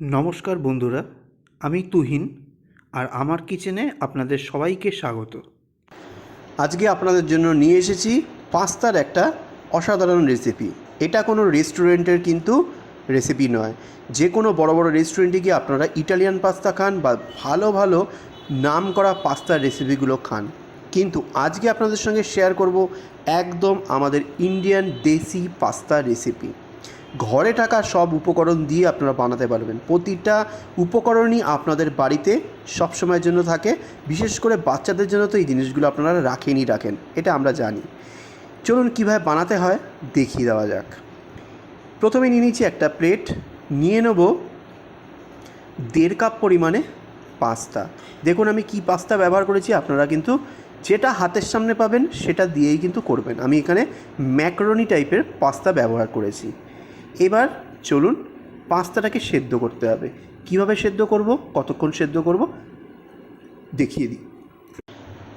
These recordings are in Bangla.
নমস্কার বন্ধুরা, আমি তুহিন আর আমার কিচেনে আপনাদের সবাইকে স্বাগত। আজকে আপনাদের জন্য নিয়ে এসেছি পাস্তার একটা অসাধারণ রেসিপি। এটা কোনো রেস্টুরেন্টের কিন্তু রেসিপি নয়। যে কোনো বড় বড় রেস্টুরেন্টে গিয়ে আপনারা ইটালিয়ান পাস্তা খান বা ভালো ভালো নাম করা পাস্তার রেসিপিগুলো খান। কিন্তু আজকে আপনাদের সঙ্গে শেয়ার করব একদম আমাদের ইন্ডিয়ান দেশি পাস্তা রেসিপি। ঘরে থাকা সব উপকরণ দিয়ে আপনারা বানাতে পারবেন। প্রতিটা উপকরণই আপনাদের বাড়িতে সবসময়ের জন্য থাকে। বিশেষ করে বাচ্চাদের জন্য তো এই জিনিসগুলো আপনারা রাখেনই রাখেন, এটা আমরা জানি। চলুন কীভাবে বানাতে হয় দেখিয়ে দেওয়া যাক। প্রথমে নিয়ে নিচ্ছি একটা প্লেট, নিয়ে নেব দেড় কাপ পরিমাণে পাস্তা। দেখুন আমি কি পাস্তা ব্যবহার করেছি, আপনারা কিন্তু যেটা হাতের সামনে পাবেন সেটা দিয়েই কিন্তু করবেন। আমি এখানে ম্যাকরনি টাইপের পাস্তা ব্যবহার করেছি। এবার চলুন পাস্তাটাকে সেদ্ধ করতে হবে। কীভাবে সেদ্ধ করব? কতক্ষণ সেদ্ধ করব? দেখিয়ে দিই।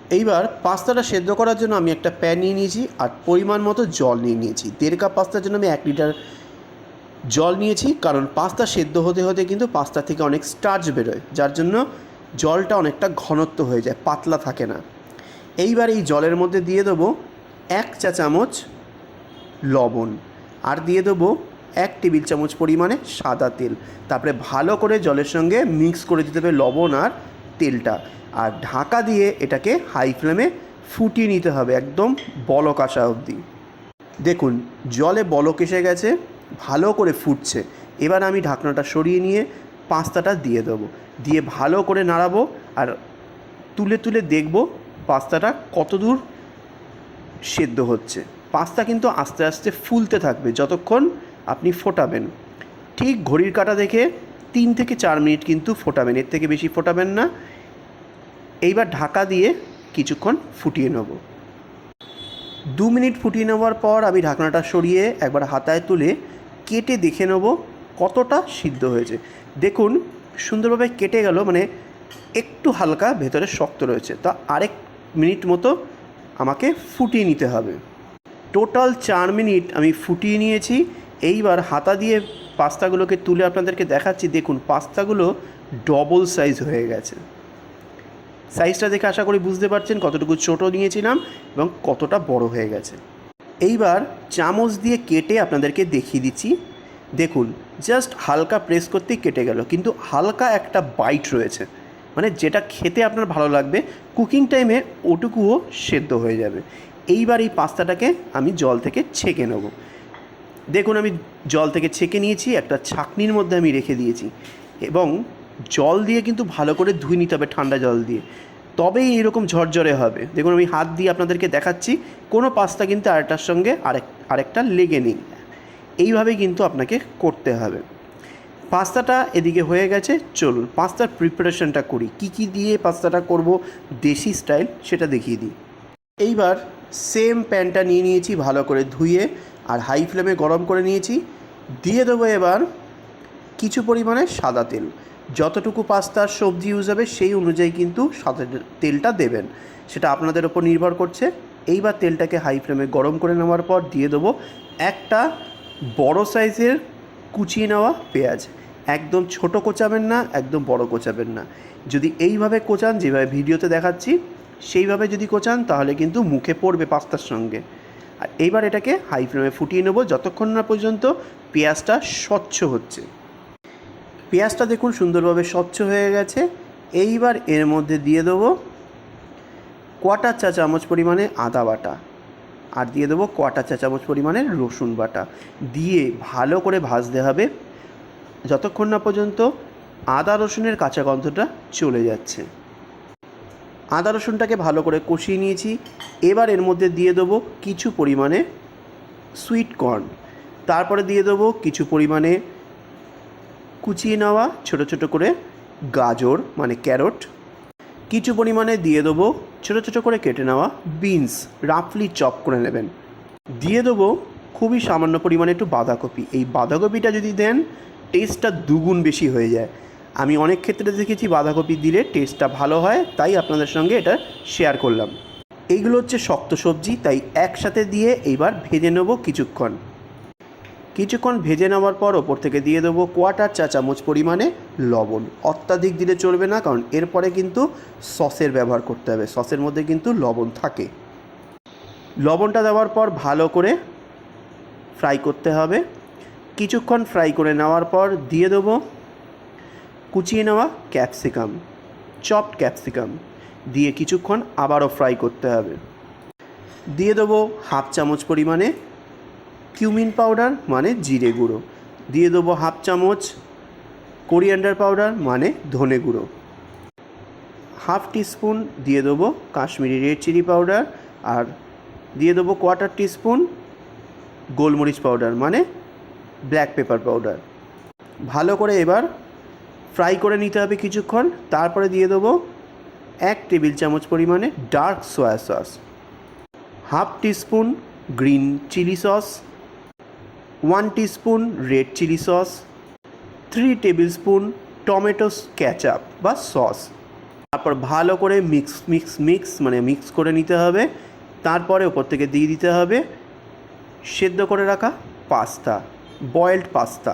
এইবার পাস্তাটা সেদ্ধ করার জন্য আমি একটা প্যান নিয়ে নিয়েছি আর পরিমাণ মতো জল নিয়ে নিয়েছি। দেড় কাপ পাস্তার জন্য আমি এক লিটার জল নিয়েছি কারণ পাস্তা সেদ্ধ হতে হতে কিন্তু পাস্তা থেকে অনেক স্টার্চ বেরোয়, যার জন্য জলটা অনেকটা ঘনত্ব হয়ে যায়, পাতলা থাকে না। এইবার এই জলের মধ্যে দিয়ে দেবো এক চা চামচ লবণ আর দিয়ে দেবো এক টেবিল চামচ পরিমাণে সাদা তেল। তারপরে ভালো করে জলের সঙ্গে মিক্স করে দিতে হবে লবণ আর তেলটা। আর ঢাকা দিয়ে এটাকে হাই ফ্লেমে ফুটিয়ে নিতে হবে একদম বলক আসা অবধি। দেখুন, জলে বলক এসে গেছে, ভালো করে ফুটছে। এবার আমি ঢাকনাটা সরিয়ে নিয়ে পাস্তাটা দিয়ে দেবো। দিয়ে ভালো করে নাড়াবো আর তুলে তুলে দেখব পাস্তাটা কত দূর সেদ্ধ হচ্ছে। পাস্তা কিন্তু আস্তে আস্তে ফুলতে থাকবে যতক্ষণ আপনি ফোটাবেন। ঠিক ঘড়ির কাঁটা দেখে তিন থেকে চার মিনিট কিন্তু ফোটাবেন, এর থেকে বেশি ফোটাবেন না। এইবার ঢাকা দিয়ে কিছুক্ষণ ফুটিয়ে নেব। দু মিনিট ফুটিয়ে নেওয়ার পর আমি ঢাকনাটা সরিয়ে একবার হাতায় তুলে কেটে দেখে নেব কতটা সিদ্ধ হয়েছে। দেখুন, সুন্দরভাবে কেটে গেল মানে একটু হালকা, ভেতরে শক্ত রয়েছে। তা আরেক মিনিট মতো আমাকে ফুটিয়ে নিতে হবে। টোটাল চার মিনিট আমি ফুটিয়ে নিয়েছি। এইবার হাতা দিয়ে পাস্তাগুলোকে তুলে আপনাদেরকে দেখাচ্ছি। দেখুন, পাস্তাগুলো ডবল সাইজ হয়ে গেছে। সাইজটা দেখে আশা করি বুঝতে পারছেন কতটুকু ছোট নিয়েছিলাম এবং কতটা বড় হয়ে গেছে। এইবার চামচ দিয়ে কেটে আপনাদেরকে দেখিয়ে দিচ্ছি। দেখুন জাস্ট হালকা প্রেস করতেই কেটে গেল, কিন্তু হালকা একটা বাইট রয়েছে। মানে যেটা খেতে আপনার ভালো লাগবে কুকিং টাইমে ওটুকুও সেদ্ধ হয়ে যাবে। এইবার এই পাস্তাটাকে আমি জল থেকে ছেঁকে নেব। দেখুন, আমি জল থেকে ছেঁকে নিয়েছি, একটা ছাকনির মধ্যে আমি রেখে দিয়েছি এবং জল দিয়ে কিন্তু ভালো করে ধুয়ে নিতে হবে ঠান্ডা জল দিয়ে। তবেই এরকম ঝরঝরে হবে। দেখুন, আমি হাত দিয়ে আপনাদেরকে দেখাচ্ছি, কোনো পাস্তা কিন্তু আরেকটার সঙ্গে আরেক, আরেকটা লেগে নেই। এইভাবেই কিন্তু আপনাকে করতে হবে। পাস্তাটা এদিকে হয়ে গেছে, চলুন পাস্তার প্রিপারেশনটা করি। কি কি দিয়ে পাস্তাটা করব, দেশি স্টাইল সেটা দেখিয়ে দিই। এইবার সেম প্যানটা নিয়ে নিয়েছি ভালো করে ধুয়ে আর হাই ফ্লেমে গরম করে নিয়েছি। দিয়ে দেবো এবার কিছু পরিমাণে সাদা তেল। যতটুকু পাস্তার সবজি ইউজ হবে, সেই অনুযায়ী কিন্তু সাদা তেলটা দেবেন। সেটা আপনাদের ওপর নির্ভর করছে। এইবার তেলটাকে হাই ফ্লেমে গরম করে নেওয়ার পর দিয়ে দেবো একটা বড় সাইজের কুচিয়ে নেওয়া পেঁয়াজ। একদম ছোট কোচাবেন না, একদম বড় কোচাবেন না। যদি এইভাবে কোচান, যেভাবে ভিডিওতে দেখাচ্ছি, সেইভাবে যদি কোচান, তাহলে কিন্তু মুখে পড়বে পাস্তার সঙ্গে। আর এইবার এটাকে হাই ফ্লেমে ফুটিয়ে নেব, যতক্ষণ না পর্যন্ত পেঁয়াজটা স্বচ্ছ হচ্ছে। পেঁয়াজটা দেখুন সুন্দরভাবে স্বচ্ছ হয়ে গেছে। এইবার এর মধ্যে দিয়ে দেবো কোয়াটার চা চামচ পরিমাণে আদা বাটা আর দিয়ে দেবো কোয়াটার চা চামচ পরিমাণে রসুন বাটা। দিয়ে ভালো করে ভাজতে হবে, যতক্ষণ না পর্যন্ত আদা রসুনের কাঁচা গন্ধটা চলে যাচ্ছে। আদা রসুনটাকে ভালো করে কষিয়ে নিয়েছি। এবার এর মধ্যে দিয়ে দেবো কিছু পরিমাণে সুইট কর্ন তারপরে দিয়ে দেবো কিছু পরিমাণে কুচিয়ে নেওয়া ছোট ছোট করে গাজর মানে ক্যারট। কিছু পরিমাণে দিয়ে দেবো ছোটো ছোটো করে কেটে নেওয়া বিনস রাফলি চপ করে নেবেন। দিয়ে দেবো খুবই সামান্য পরিমাণে একটু বাঁধাকপি। এই বাঁধাকপিটা যদি দেন টেস্টটা দুগুণ বেশি হয়ে যায়। আমি অনেক ক্ষেত্রে দেখেছি বাঁধাকপি দিলে টেস্টটা ভালো হয়, তাই আপনাদের সঙ্গে এটা শেয়ার করলাম। এইগুলো হচ্ছে শক্ত সবজি, তাই একসাথে দিয়ে এইবার ভেজে নেব কিছুক্ষণ। কিছুক্ষণ ভেজে নেওয়ার পর ওপর থেকে দিয়ে দেবো কোয়াটার চা চামচ পরিমাণে লবণ। অত্যাধিক দিলে চলবে না, কারণ এরপরে কিন্তু সসের ব্যবহার করতে হবে, সসের মধ্যে কিন্তু লবণ থাকে। লবণটা দেওয়ার পর ভালো করে ফ্রাই করতে হবে। কিছুক্ষণ ফ্রাই করে নেওয়ার পর দিয়ে দেবো কুচিয়ে নেওয়া ক্যাপসিকাম, চপড ক্যাপসিকাম দিয়ে কিছুক্ষণ আবারও ফ্রাই করতে হবে। দিয়ে দেবো হাফ চামচ পরিমাণে কিউমিন পাউডার মানে জিরে গুঁড়ো। দিয়ে দেবো হাফ চামচ কোরিয়ান্ডার পাউডার মানে ধনে গুঁড়ো। হাফ টিস্পুন দিয়ে দেবো কাশ্মীরি রেড চিলি পাউডার আর দিয়ে দেবো কোয়ার্টার টিস্পুন গোলমরিচ পাউডার মানে ব্ল্যাক পেপার পাউডার। ভালো করে এবার ফ্রাই করে নিতে হবে কিছুক্ষণ। তারপরে দিয়ে দেবো এক টেবিল চামচ পরিমাণে dark soya sauce, half teaspoon green chilli sauce, one teaspoon red chilli sauce, three tablespoon tomato ketchup বা সস। তারপর ভালো করে মিক্স মিক্স মিক্স মানে মিক্স করে নিতে হবে। তারপরে ওপর থেকে দিয়ে দিতে হবে সেদ্ধ করে রাখা পাস্তা, বয়েলড পাস্তা।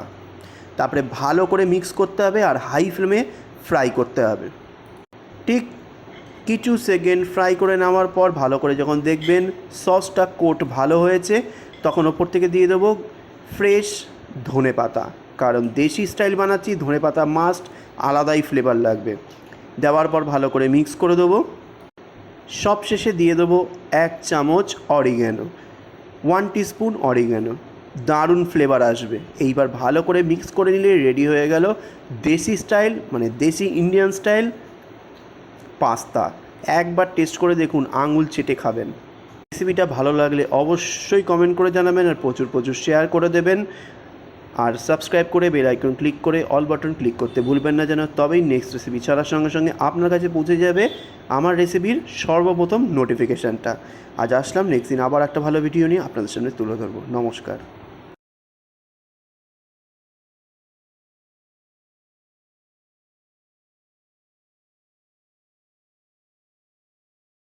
তারপরে ভালো করে মিক্স করতে হবে আর হাই ফ্লেমে ফ্রাই করতে হবে। ঠিক কিছু সেকেন্ড ফ্রাই করে নেওয়ার পর ভালো করে যখন দেখবেন সসটা কোট ভালো হয়েছে, তখন ওপর থেকে দিয়ে দেবো ফ্রেশ ধনে পাতা। কারণ দেশি স্টাইল বানাচ্ছি, ধনে পাতা মাস্ট আলাদাই ফ্লেভার লাগবে। দেওয়ার পর ভালো করে মিক্স করে দেবো। সব শেষে দিয়ে দেবো এক চামচ অরিগ্যানো ওয়ান টিস্পুন অরিগ্যানো দারুণ ফ্লেভার আসবে। এইবার ভালো করে মিক্স করে নিলে রেডি হয়ে গেল দেশি স্টাইল মানে দেশি ইন্ডিয়ান স্টাইল পাস্তা। একবার টেস্ট করে দেখুন, আঙুল চেটে খাবেন। রেসিপিটা ভালো লাগলে অবশ্যই কমেন্ট করে জানাবেন আর প্রচুর প্রচুর শেয়ার করে দেবেন। আর সাবস্ক্রাইব করে বেল আইকন ক্লিক করে অল বাটন ক্লিক করতে ভুলবেন না যেন, তবেই নেক্সট রেসিপি ছাড়ার সঙ্গে সঙ্গে আপনার কাছে পৌঁছে যাবে আমার রেসিপির সর্বপ্রথম নোটিফিকেশানটা আজ আসলাম নেক্সট দিন আবার একটা ভালো ভিডিও নিয়ে আপনাদের সামনে তুলে ধরবো। নমস্কার।